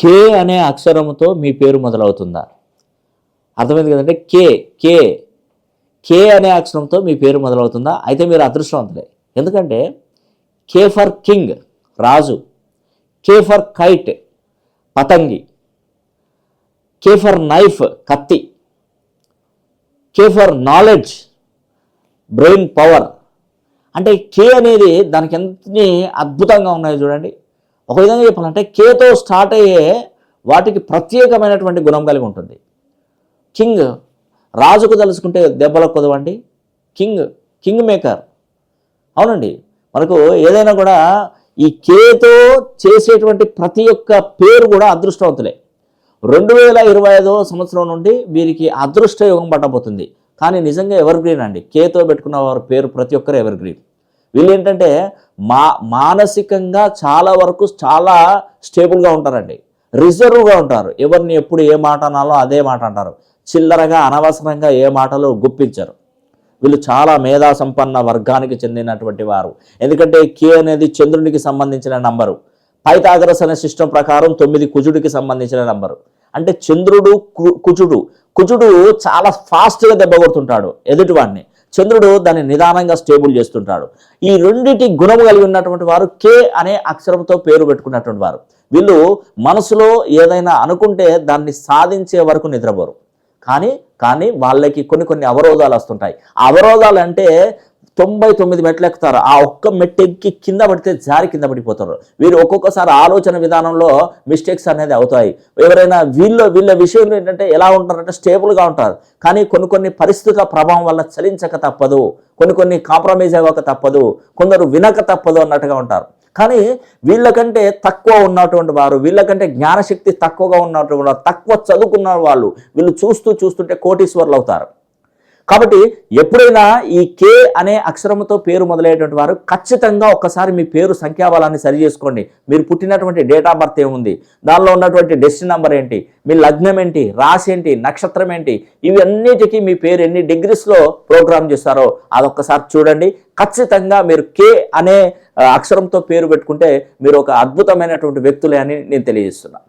కే అనే అక్షరముతో మీ పేరు మొదలవుతుందా? అర్థమైంది కదంటే కే కే. కే అనే అక్షరంతో మీ పేరు మొదలవుతుందా? అయితే మీరు అదృష్టవంతులే. ఎందుకంటే కే ఫర్ కింగ్ రాజు. కే ఫర్ కైట్ పతంగి. కే ఫర్ నైఫ్ కత్తి. K for knowledge brain power. అంటే కే అనేది దానికి ఎంతని అద్భుతంగా ఉన్నాయో చూడండి. ఒక విధంగా చెప్పాలంటే కేతో స్టార్ట్ అయ్యే వాటికి ప్రత్యేకమైనటువంటి గుణం కలిగి ఉంటుంది. కింగ్ రాజుకు తలుచుకుంటే దెబ్బలకు కుదవండి. King king maker. అవునండి. మనకు ఏదైనా కూడా ఈ కేతో చేసేటువంటి ప్రతి ఒక్క పేరు కూడా అదృష్టవంతులే. రెండు వేల ఇరవై ఐదో సంవత్సరం నుండి వీరికి అదృష్ట యోగం పట్టబోతుంది. కానీ నిజంగా ఎవర్ గ్రీన్ అండి? కేతో పెట్టుకున్న వారి పేరు ప్రతి ఒక్కరు ఎవర్ గ్రీన్ వీళ్ళు ఏంటంటే మా మానసికంగా చాలా వరకు చాలా స్టేబుల్గా ఉంటారండి. రిజర్వ్గా ఉంటారు. ఎవరిని ఎప్పుడు ఏ మాట అనాలో అదే మాట అంటారు. చిల్లరగా అనవసరంగా ఏ మాటలు గుప్పించరు. వీళ్ళు చాలా మేధా సంపన్న వర్గానికి చెందినటువంటి వారు. ఎందుకంటే కే అనేది చంద్రునికి సంబంధించిన నంబరు. పైతాగరస్ అనే సిస్టమ్ ప్రకారం తొమ్మిది కుజుడికి సంబంధించిన నంబరు. అంటే చంద్రుడు కుజుడు. కుజుడు చాలా ఫాస్ట్గా దెబ్బ కొడుతుంటాడు ఎదుటివాడిని. చంద్రుడు దాన్ని నిదానంగా స్టేబుల్ చేస్తుంటాడు. ఈ రెండింటి గుణము కలిగి ఉన్నటువంటి వారు కే అనే అక్షరంతో పేరు పెట్టుకున్నటువంటి వారు. వీళ్ళు మనసులో ఏదైనా అనుకుంటే దాన్ని సాధించే వరకు నిద్రపోరు. కానీ కానీ వాళ్ళకి కొన్ని కొన్ని అవరోధాలు వస్తుంటాయి. అవరోధాలు అంటే తొంభై తొమ్మిది మెట్లు ఎక్కుతారు ఆ ఒక్క మెట్టు ఎక్కి కింద పడితే జారి కింద పడిపోతారు. వీరు ఒక్కొక్కసారి ఆలోచన విధానంలో మిస్టేక్స్ అనేది అవుతాయి. ఎవరైనా వీళ్ళ వీళ్ళ విషయంలో ఏంటంటే ఎలా ఉంటారంటే స్టేబుల్గా ఉంటారు. కానీ కొన్ని కొన్ని పరిస్థితుల ప్రభావం వల్ల చలించక తప్పదు. కొన్ని కొన్ని కాంప్రమైజ్ అవ్వక తప్పదు. కొందరు వినక తప్పదు అన్నట్టుగా ఉంటారు. కానీ వీళ్ళకంటే తక్కువ ఉన్నటువంటి వారు వీళ్ళకంటే జ్ఞానశక్తి తక్కువగా ఉన్నటువంటి వారు తక్కువ చదువుకున్న వాళ్ళు వీళ్ళు చూస్తూ చూస్తుంటే కోటీశ్వర్లు అవుతారు. కాబట్టి ఎప్పుడైనా ఈ కే అనే అక్షరంతో పేరు మొదలయ్యేటువంటి వారు ఖచ్చితంగా ఒక్కసారి మీ పేరు సంఖ్యాబలాన్ని సరి చేసుకోండి. మీరు పుట్టినటువంటి డేట్ ఆఫ్ బర్త్ ఏముంది? దానిలో ఉన్నటువంటి డెస్టిన్ నెంబర్ ఏంటి? మీ లగ్నం ఏంటి? రాశి ఏంటి? నక్షత్రం ఏంటి? ఇవన్నిటికీ మీ పేరు ఎన్ని డిగ్రీస్లో ప్రోగ్రామ్ చేస్తారో అదొక్కసారి చూడండి. ఖచ్చితంగా మీరు కే అనే అక్షరంతో పేరు పెట్టుకుంటే మీరు ఒక అద్భుతమైనటువంటి వ్యక్తులే అని నేను తెలియజేస్తున్నాను.